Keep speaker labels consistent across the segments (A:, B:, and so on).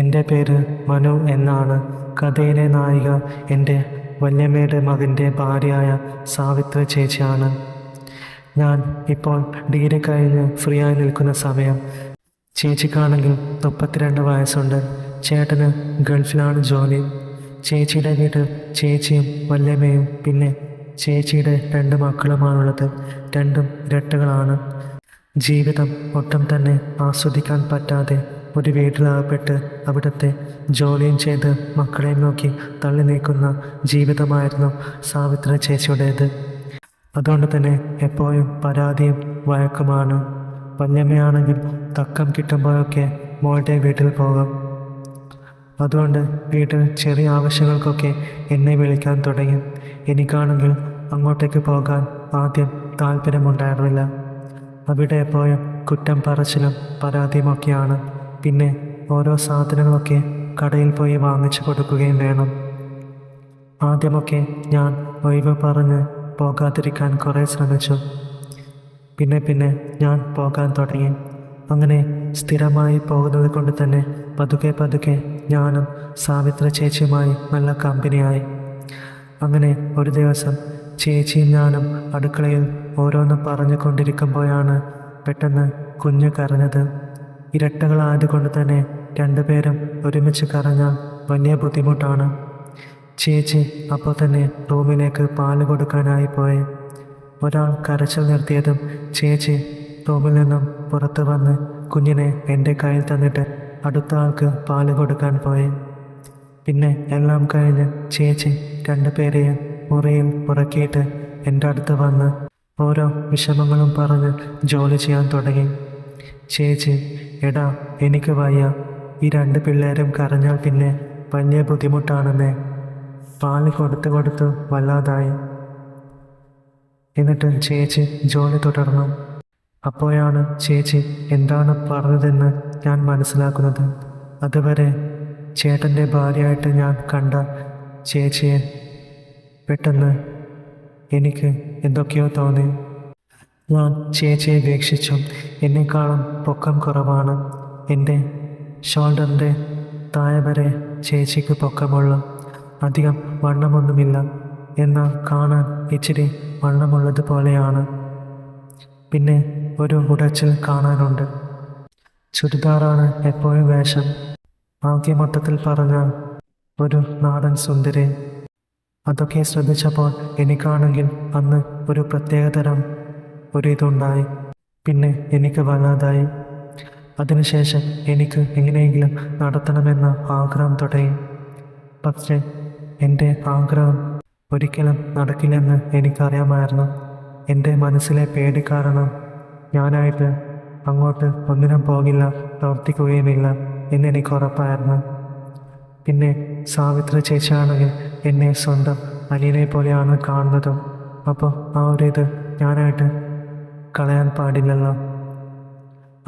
A: എന്റെ പേര് മനു എന്നാണ്. കഥയിലെ നായിക എന്റെ വല്യമ്മയുടെ മകന്റെ ഭാര്യയായ സാവിത്രി ചേച്ചിയാണ്. ഞാൻ ഇപ്പോൾ ഡിഗ്രി കഴിഞ്ഞ് ഫ്രീ ആയി നിൽക്കുന്ന സമയം. ചേച്ചിക്കാണെങ്കിൽ മുപ്പത്തിരണ്ട് വയസ്സുണ്ട്. ചേട്ടന് ഗൾഫിലാണ് ജോലി. ചേച്ചിയുടെ വീട്ടിൽ ചേച്ചിയും വല്യമ്മയും പിന്നെ ചേച്ചിയുടെ രണ്ട് മക്കളുമാണുള്ളത്. രണ്ടും ഇരട്ടകളാണ്. ജീവിതം ഒട്ടും തന്നെ ആസ്വദിക്കാൻ പറ്റാതെ ഒരു വീട്ടിലകപ്പെട്ട് അവിടുത്തെ ജോലിയും ചെയ്ത് മക്കളെ നോക്കി തള്ളി നീക്കുന്ന ജീവിതമായിരുന്നു സാവിത്ര ചേച്ചിയുടേത്. അതുകൊണ്ട് തന്നെ എപ്പോഴും പരാതിയും വഴക്കുമാണ്. വല്യമ്മയാണെങ്കിൽ തക്കം കിട്ടുമ്പോഴൊക്കെ മോളുടെ വീട്ടിൽ പോകും. അതുകൊണ്ട് വീട്ടിൽ ചെറിയ ആവശ്യങ്ങൾക്കൊക്കെ എന്നെ വിളിക്കാൻ തുടങ്ങി. എനിക്കാണെങ്കിൽ അങ്ങോട്ടേക്ക് പോകാൻ ആദ്യം താല്പര്യമുണ്ടായിരുന്നില്ല അവിടെ എപ്പോഴും കുറ്റം പറച്ചിലും പരാതിയുമൊക്കെയാണ്. പിന്നെ ഓരോ സാധനങ്ങളൊക്കെ കടയിൽ പോയി വാങ്ങിച്ചു കൊടുക്കുകയും വേണം. ആദ്യമൊക്കെ ഞാൻ ഒഴിവ് പറഞ്ഞ് പോകാതിരിക്കാൻ കുറേ ശ്രമിച്ചു. പിന്നെ പിന്നെ ഞാൻ പോകാൻ തുടങ്ങി. അങ്ങനെ സ്ഥിരമായി പോകുന്നത് കൊണ്ട് തന്നെ പതുക്കെ പതുക്കെ ഞാനും സാവിത്ര ചേച്ചിയുമായി നല്ല കമ്പനിയായി അങ്ങനെ ഒരു ദിവസം ചേച്ചിയും ഞാനും അടുക്കളയിൽ ഓരോന്നും പറഞ്ഞു കൊണ്ടിരിക്കുമ്പോഴാണ് പെട്ടെന്ന് കുഞ്ഞ് കരഞ്ഞത്. ഇരട്ടകളായതുകൊണ്ട് തന്നെ രണ്ടുപേരും ഒരുമിച്ച് കറങ്ങാൻ വലിയ ബുദ്ധിമുട്ടാണ്. ചേച്ചി അപ്പോൾ തന്നെ റൂമിലേക്ക് പാൽ കൊടുക്കാനായി പോയി. ഒരാൾ കരച്ചിൽ നിർത്തിയതും ചേച്ചി റൂമിൽ നിന്നും പുറത്തു വന്ന് കുഞ്ഞിനെ എന്റെ കയ്യിൽ തന്നിട്ട് അടുത്ത ആൾക്ക് പാൽ കൊടുക്കാൻ പോയി. പിന്നെ എല്ലാം കഴിഞ്ഞ് ചേച്ചി രണ്ടുപേരെയും മുറിയിൽ ഉറക്കിയിട്ട് എന്റെ അടുത്ത് വന്ന് ഓരോ വിഷമങ്ങളും പറഞ്ഞ് ജോലി ചെയ്യാൻ തുടങ്ങി. ചേച്ചി എടാ എനിക്ക് വയ്യ. ഈ രണ്ട് പിള്ളേരും കരഞ്ഞാൽ പിന്നെ വലിയ ബുദ്ധിമുട്ടാണെന്നേ. പാൽ കൊടുത്ത് കൊടുത്ത് വല്ലാതായി. എന്നിട്ട് ചേച്ചി ജോലി തുടർന്നു. അപ്പോഴാണ് ചേച്ചി എന്താണ് പറഞ്ഞതെന്ന് ഞാൻ മനസ്സിലാക്കുന്നത്. അതുവരെ ചേട്ടന്റെ ഭാര്യയായിട്ട് ഞാൻ കണ്ട ചേച്ചിയെ പെട്ടെന്ന് എനിക്ക് എന്തൊക്കെയോ തോന്നി. ഞാൻ ചേച്ചിയെ ഉപേക്ഷിച്ചു എന്നെക്കാളും പൊക്കം കുറവാണ്. എന്റെ ഷോൾഡറിന്റെ താഴെ വരെ ചേച്ചിക്ക് പൊക്കമുള്ള അധികം വണ്ണമൊന്നുമില്ല. എന്നാൽ കാണാൻ ഇച്ചിരി വണ്ണമുള്ളത് പോലെയാണ്. പിന്നെ ഒരു ഉടച്ചിൽ കാണാനുണ്ട്. ചുരിദാറാണ് എപ്പോഴും വേഷം. ആകെ മൊത്തത്തിൽ പറഞ്ഞാൽ ഒരു നാടൻ സുന്ദരി. അതൊക്കെ ശ്രദ്ധിച്ചപ്പോൾ എനിക്കാണെങ്കിൽ അന്ന് ഒരു പ്രത്യേകതരം ഒരു ഇതുണ്ടായി പിന്നെ എനിക്ക് വല്ലാതായി. അതിനുശേഷം എനിക്ക് എങ്ങനെയെങ്കിലും നടത്തണമെന്ന ആഗ്രഹം തുടങ്ങി. പക്ഷേ എന്റെ ആഗ്രഹം ഒരിക്കലും നടക്കില്ലെന്ന് എനിക്കറിയാമായിരുന്നു. എന്റെ മനസ്സിലെ പേടി കാരണം ഞാനായിട്ട് അങ്ങോട്ട് ഒന്നിനും പോകില്ല പ്രവർത്തിക്കുകയുമില്ല എന്നെനിക്ക് ഉറപ്പായിരുന്നു. പിന്നെ സാവിത്രി ചേച്ചിയാണെങ്കിൽ എന്നെ സ്വന്തം അനിയനെ പോലെയാണ് കാണുന്നതും. അപ്പോൾ ആ ഒരു ഇത് ഞാനായിട്ട് കളയാൻ പാടില്ലല്ലോ.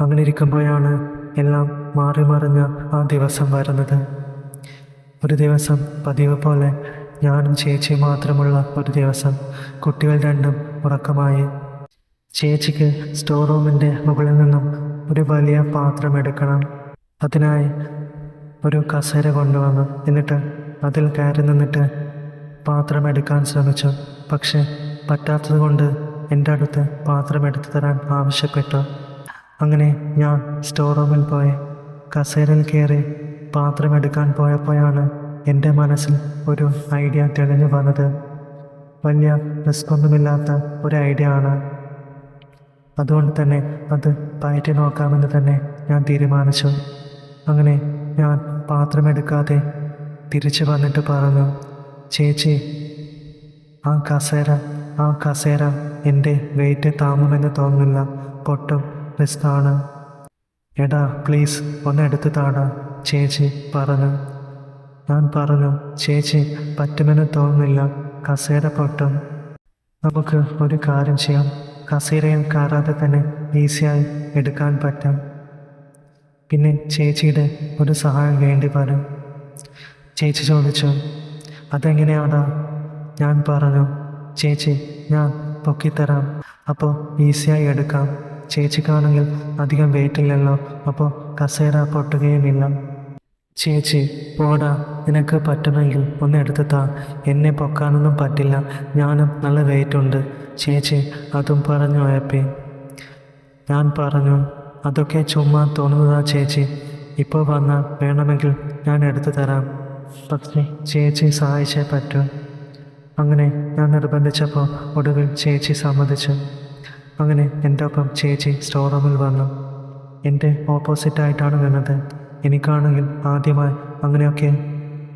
A: അങ്ങനെ ഇരിക്കുമ്പോഴാണ് എല്ലാം മാറി മറിഞ്ഞ ആ ദിവസം വരുന്നത്. ഒരു ദിവസം പതിവ് പോലെ ഞാനും ചേച്ചി മാത്രമുള്ള ഒരു ദിവസം കുട്ടികൾ രണ്ടും ഉറക്കമായി. ചേച്ചിക്ക് സ്റ്റോർ റൂമിന്റെ മുകളിൽ നിന്നും ഒരു വലിയ പാത്രം എടുക്കണം. അതിനായി ഒരു കസേര കൊണ്ടുവന്നു. എന്നിട്ട് അതിൽ കയറി നിന്നിട്ട് പാത്രം എടുക്കാൻ ശ്രമിച്ചു. പക്ഷെ പറ്റാത്തത് കൊണ്ട് എന്റെ അടുത്ത് പാത്രം എടുത്തു തരാൻ ആവശ്യപ്പെട്ടു. അങ്ങനെ ഞാൻ സ്റ്റോർ റൂമിൽ പോയി. കസേരയിൽ കയറി പാത്രം എടുക്കാൻ പോയപ്പോഴാണ് എന്റെ മനസ്സിൽ ഒരു ഐഡിയ തെളിഞ്ഞു വന്നത്. വലിയ റിസ്ക്കൊന്നുമില്ലാത്ത ഒരു ഐഡിയ ആണ്. അതുകൊണ്ട് തന്നെ അത് പയറ്റി നോക്കാമെന്ന് തന്നെ ഞാൻ തീരുമാനിച്ചു. അങ്ങനെ ഞാൻ പാത്രമെടുക്കാതെ തിരിച്ചു വന്നിട്ട് പറഞ്ഞു ചേച്ചി ആ കസേര ആ കസേര എന്റെ വെയിറ്റ് താങ്ങുമെന്ന് തോന്നുന്നില്ല. പൊട്ടും. റിസ്ക്കാണ് എടാ പ്ലീസ് ഒന്ന് എടുത്ത് താടാ. ചേച്ചി പറഞ്ഞു. ഞാൻ പറഞ്ഞു ചേച്ചി പറ്റുമെന്ന് തോന്നുന്നില്ല. കസേര പൊട്ടും. നമുക്ക് ഒരു കാര്യം ചെയ്യാം. കസേരയിൽ കയറാതെ തന്നെ ഈസിയായി എടുക്കാൻ പറ്റും. പിന്നെ ചേച്ചിയുടെ ഒരു സഹായം വേണ്ടി വരും. ചേച്ചി ചോദിച്ചു. അതെങ്ങനെയാടാ? ഞാൻ പറഞ്ഞു. ചേച്ചി ഞാൻ പൊക്കിത്തരാം. അപ്പോൾ ഈസിയായി എടുക്കാം. ചേച്ചിക്കാണെങ്കിൽ അധികം വെയിറ്റില്ലല്ലോ അപ്പോൾ കസേര പൊട്ടുകയുമില്ല. ചേച്ചി പോടാ. നിനക്ക് പറ്റുമെങ്കിൽ ഒന്ന് എടുത്ത് താ. എന്നെ പൊക്കാനൊന്നും പറ്റില്ല. ഞാനും നല്ല വെയിറ്റ് ഉണ്ട്. ചേച്ചി അതും പറഞ്ഞു പോയപ്പേ ഞാൻ പറഞ്ഞു അതൊക്കെ ചുമ്മാ തോന്നുന്നതാ ചേച്ചി. ഇപ്പോൾ വന്നാൽ വേണമെങ്കിൽ ഞാൻ എടുത്തു തരാം. പക്ഷേ ചേച്ചി സഹായിച്ചേ പറ്റൂ. അങ്ങനെ ഞാൻ നിർബന്ധിച്ചപ്പോൾ ഒടുവിൽ ചേച്ചി സമ്മതിച്ചു. അങ്ങനെ എന്റെ ഒപ്പം ചേച്ചി സ്റ്റോർ റൂമിൽ വന്നു. എന്റെ ഓപ്പോസിറ്റായിട്ടാണ് നിന്നത്. എനിക്കാണെങ്കിൽ ആദ്യമായി അങ്ങനെയൊക്കെ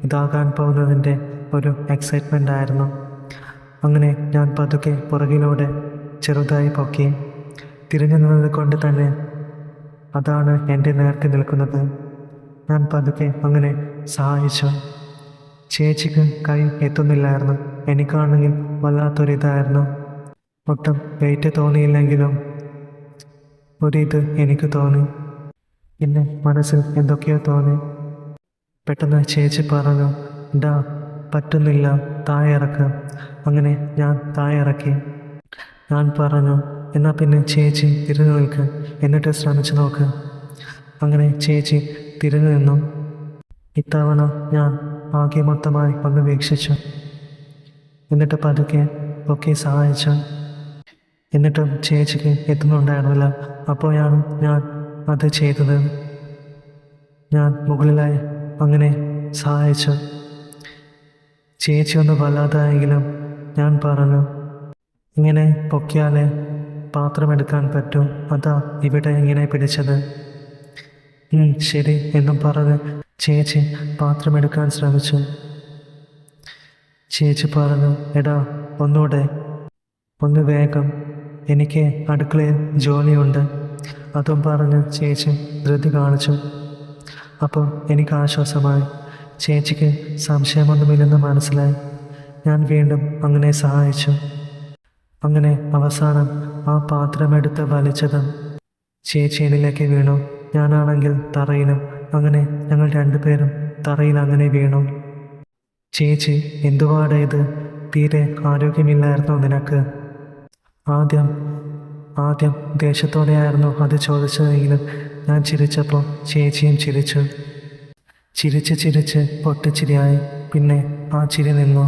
A: ഇതാകാൻ പോകുന്നതിന്റെ ഒരു എക്സൈറ്റ്മെന്റ് ആയിരുന്നു. അങ്ങനെ ഞാൻ പതുക്കെ പുറകിലൂടെ ചെറുതായി പൊക്കി. തിരിഞ്ഞു നിന്നത് കൊണ്ട് തന്നെ അതാണ് എന്റെ നേർക്ക് നിൽക്കുന്നത്. ഞാൻ പതുക്കെ അങ്ങനെ സഹായിച്ചു. ചേച്ചിക്ക് കൈ എത്തുന്നില്ലായിരുന്നു. എനിക്കാണെങ്കിൽ വല്ലാത്തൊരിതായിരുന്നു. ഒട്ടും വെയിറ്റ് തോന്നിയില്ലെങ്കിലും ഒരിത് എനിക്ക് തോന്നി. പിന്നെ മനസ്സിൽ എന്തൊക്കെയോ തോന്നി. പെട്ടെന്ന് ചേച്ചി പറഞ്ഞു ഡാ പറ്റുന്നില്ല താഴെ ഇറക്കാം അങ്ങനെ ഞാൻ താഴെ ഇറക്കി ഞാൻ പറഞ്ഞു എന്നാൽ പിന്നെ ചേച്ചി തിരിഞ്ഞു നിൽക്ക് എന്നിട്ട് ശ്രമിച്ചു നോക്ക്. അങ്ങനെ ചേച്ചി തിരിഞ്ഞു നിന്നു. ഇത്തവണ ഞാൻ ആകെ മൊത്തമായി ഒന്ന് വീക്ഷിച്ചു എന്നിട്ട് പതുക്കെ ഒക്കെ സഹായിച്ചു. എന്നിട്ടും ചേച്ചിക്ക് എത്തുന്നുണ്ടായിരുന്നില്ല. അപ്പോഴാണ് ഞാൻ അത് ചെയ്തത്. ഞാൻ മുകളിലായി അങ്ങനെ സഹായിച്ചു. ചേച്ചി ഒന്ന് വല്ലാതായെങ്കിലും ഞാൻ പറഞ്ഞു ഇങ്ങനെ പൊക്കിയാലേ പാത്രമെടുക്കാൻ പറ്റും. അതാ ഇവിടെ ഇങ്ങനെ പിടിച്ചത്. ശരി എന്നും പറഞ്ഞ് ചേച്ചി പാത്രമെടുക്കാൻ ശ്രമിച്ചു. ചേച്ചി പറഞ്ഞു എടാ ഒന്നൂടെ. ഒന്ന് വേഗം. എനിക്ക് അടുക്കളയിൽ ജോലിയുണ്ട്. അതും പറഞ്ഞ് ചേച്ചി ധൃതി കാണിച്ചു. അപ്പോൾ എനിക്ക് ആശ്വാസമായി. ചേച്ചിക്ക് സംശയമൊന്നുമില്ലെന്ന് മനസ്സിലായി. ഞാൻ വീണ്ടും അങ്ങനെ സഹായിച്ചു. അങ്ങനെ അവസാനം ആ പാത്രമെടുത്ത് വലിച്ചതും ചേച്ചി എന്നിലേക്ക് വീണു. ഞാനാണെങ്കിൽ തറയിലും അങ്ങനെ ഞങ്ങൾ രണ്ടുപേരും തറയിൽ അങ്ങനെ വീണു. ചേച്ചി എന്തുവാടെ ഇത്? തീരെ ആരോഗ്യമില്ലായിരുന്നു നിനക്ക്? ആദ്യം ആദ്യം ദേഷ്യത്തോടെയായിരുന്നു അത് ചോദിച്ചതെങ്കിലും ഞാൻ ചിരിച്ചപ്പോൾ ചേച്ചിയും ചിരിച്ചു. ചിരിച്ച് ചിരിച്ച് പൊട്ടിച്ചിരിയായി. പിന്നെ ആ ചിരി നിന്നു.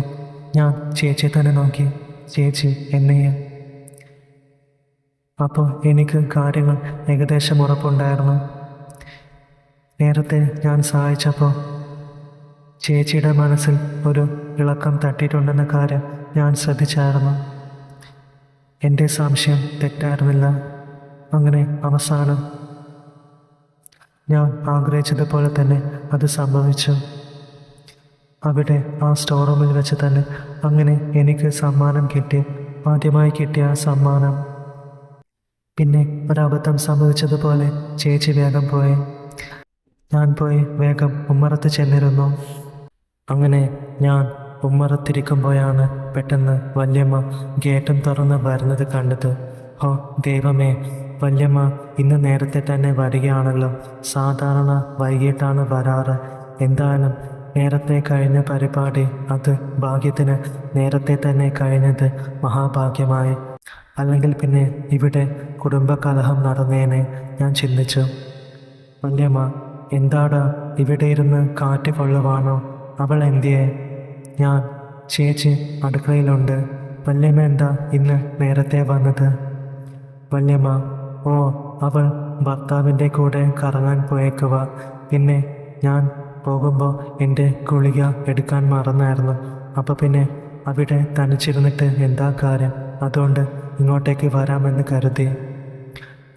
A: ഞാൻ ചേച്ചിയെ തന്നെ നോക്കി. ചേച്ചി എന്നെയും? അപ്പോൾ എനിക്ക് കാര്യങ്ങൾ ഏകദേശം ഉറപ്പുണ്ടായിരുന്നു. നേരത്തെ ഞാൻ സഹായിച്ചപ്പോൾ ചേച്ചിയുടെ മനസ്സിൽ ഒരു ഇളക്കം തട്ടിയിട്ടുണ്ടെന്ന കാര്യം ഞാൻ ശ്രദ്ധിച്ചായിരുന്നു. എന്റെ സംശയം തെറ്റായിരുന്നില്ല. അങ്ങനെ അവസാനം ഞാൻ ആഗ്രഹിച്ചതുപോലെ തന്നെ അത് സംഭവിച്ചു. അവിടെ ആ സ്റ്റോർ റൂമിൽ വെച്ച് തന്നെ അങ്ങനെ എനിക്ക് സമ്മാനം കിട്ടി. ആദ്യമായി കിട്ടിയ ആ സമ്മാനം. പിന്നെ ഒരബദ്ധം സംഭവിച്ചതുപോലെ ചേച്ചി വേഗം പോയി. ഞാൻ പോയി വേഗം ഉമ്മറത്ത് ചെന്നിരുന്നു. അങ്ങനെ ഞാൻ ഉമ്മറത്തിരിക്കുമ്പോഴാണ് പെട്ടെന്ന് വല്യമ്മ ഗേറ്റും തുറന്ന് വരുന്നത് കണ്ടത്. ഹോ ദൈവമേ വല്യമ്മ ഇന്ന് നേരത്തെ തന്നെ വരികയാണല്ലോ. സാധാരണ വൈകിട്ടാണ് വരാറ്. എന്തായാലും നേരത്തെ കഴിഞ്ഞ പരിപാടി അത് ഭാഗ്യത്തിന് നേരത്തെ തന്നെ കഴിഞ്ഞത് മഹാഭാഗ്യമായി. അല്ലെങ്കിൽ പിന്നെ ഇവിടെ കുടുംബകലഹം നടന്നേനെ ഞാൻ ചിന്തിച്ചു. വല്യമ്മ എന്താടാ ഇവിടെ ഇരുന്ന് കാറ്റ് കൊള്ളുവാണോ? അവൾ എന്തിയെ? ഞാൻ ചേച്ചി അടുക്കളയിലുണ്ട്. വല്യമ്മ എന്താ ഇന്ന് നേരത്തെ വന്നത്? വല്യമ്മ ഓ അവൾ ഭർത്താവിന്റെ കൂടെ കറങ്ങാൻ പോയേക്കുക പിന്നെ ഞാൻ പോകുമ്പോൾ എന്റെ ഗുളിക എടുക്കാൻ മറന്നായിരുന്നു. അപ്പോൾ പിന്നെ അവിടെ തനിച്ചിരുന്നിട്ട് എന്താ കാര്യം? അതുകൊണ്ട് ഇങ്ങോട്ടേക്ക് വരാമെന്ന് കരുതി.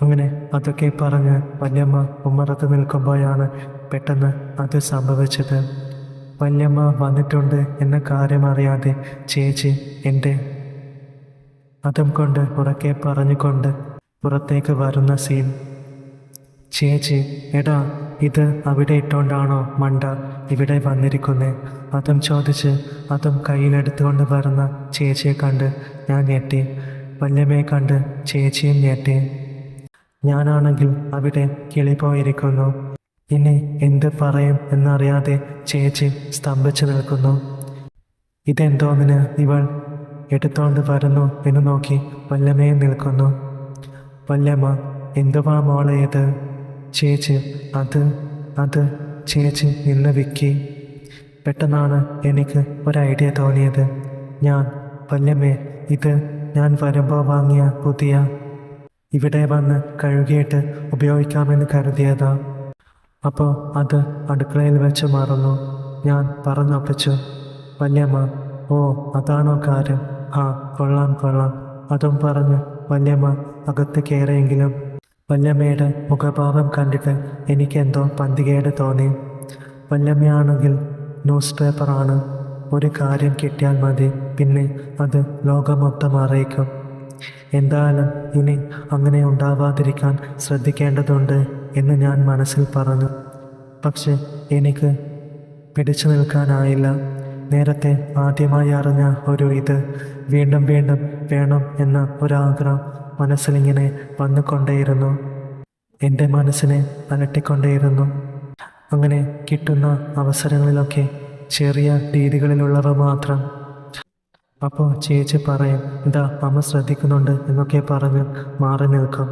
A: അങ്ങനെ അതൊക്കെ പറഞ്ഞ് വല്യമ്മ ഉമ്മറത്ത് നിൽക്കുമ്പോഴാണ് പെട്ടെന്ന് അത് സംഭവിച്ചത്. വല്യമ്മ വന്നിട്ടുണ്ട് എന്ന കാര്യം അറിയാതെ ചേച്ചി എന്റെ അതും കൊണ്ട് ഉറക്കെ പറഞ്ഞുകൊണ്ട് പുറത്തേക്ക് വരുന്ന സീൻ ചേച്ചി എടാ ഇത് അവിടെ ഇട്ടുകൊണ്ടാണോ മണ്ട ഇവിടെ വന്നിരിക്കുന്നേ? അതും ചോദിച്ച് അതും കയ്യിലെടുത്തുകൊണ്ട് വരുന്ന ചേച്ചിയെ കണ്ട് ഞാൻ ഞെട്ടി. വല്യമ്മയെ കണ്ട് ചേച്ചിയും ഞെട്ടി. ഞാനാണെങ്കിൽ അവിടെ കിളിപ്പോയിരിക്കുന്നു ഇനി എന്ത് പറയും എന്നറിയാതെ ചേച്ചി സ്തംഭിച്ചു നിൽക്കുന്നു. ഇതെന്തോന്നിന് ഇവൾ എടുത്തോണ്ട് വരുന്നു എന്ന് നോക്കി വല്ലമ്മയും നിൽക്കുന്നു. വല്ലമ്മ എന്തുവാ മോളെ ഇത്? ചേച്ചി അത് അത് ചേച്ചി നിന്ന് വിക്കി. പെട്ടെന്നാണ് എനിക്ക് ഒരു ഐഡിയ തോന്നിയത്. ഞാൻ വല്ലമ്മേ ഇത് ഞാൻ വരുമ്പോൾ വാങ്ങിയ പുതിയ ഇവിടെ വന്ന് കഴുകിയിട്ട് ഉപയോഗിക്കാമെന്ന് കരുതിയതാ. അപ്പോൾ അത് അടുക്കളയിൽ വെച്ച് മറന്നു. ഞാൻ പറഞ്ഞൊപ്പിച്ചു. വല്യമ്മ ഓ അതാണോ കാര്യം? ആ കൊള്ളാം കൊള്ളാം അതും പറഞ്ഞ് വല്യമ്മ അകത്ത് കയറിയെങ്കിലും വല്യമ്മയുടെ മുഖഭാവം കണ്ടിട്ട് എനിക്കെന്തോ പന്തികേട് തോന്നി. വല്യമ്മയാണെങ്കിൽ ന്യൂസ് പേപ്പറാണ്. ഒരു കാര്യം കിട്ടിയാൽ മതി. പിന്നെ അത് ലോകം മൊത്തം അറിയിക്കും. എന്തായാലും ഇനി അങ്ങനെ ഉണ്ടാവാതിരിക്കാൻ ശ്രദ്ധിക്കേണ്ടതുണ്ട് എന്ന് ഞാൻ മനസ്സിൽ പറഞ്ഞു. പക്ഷെ എനിക്ക് പിടിച്ചു നിൽക്കാനായില്ല. നേരത്തെ ആദ്യമായി അറിഞ്ഞ ഒരു ഇത് വീണ്ടും വീണ്ടും വേണം എന്ന ഒരാഗ്രഹം മനസ്സിലിങ്ങനെ വന്നുകൊണ്ടേയിരുന്നു. എന്റെ മനസ്സിനെ അലട്ടിക്കൊണ്ടേയിരുന്നു. അങ്ങനെ കിട്ടുന്ന അവസരങ്ങളിലൊക്കെ ചെറിയ രീതികളിലുള്ളവ മാത്രം അപ്പോൾ ചേച്ചി പറയും ഇതാ അമ്മ ശ്രദ്ധിക്കുന്നുണ്ട് എന്നൊക്കെ പറഞ്ഞ് മാറി നിൽക്കും.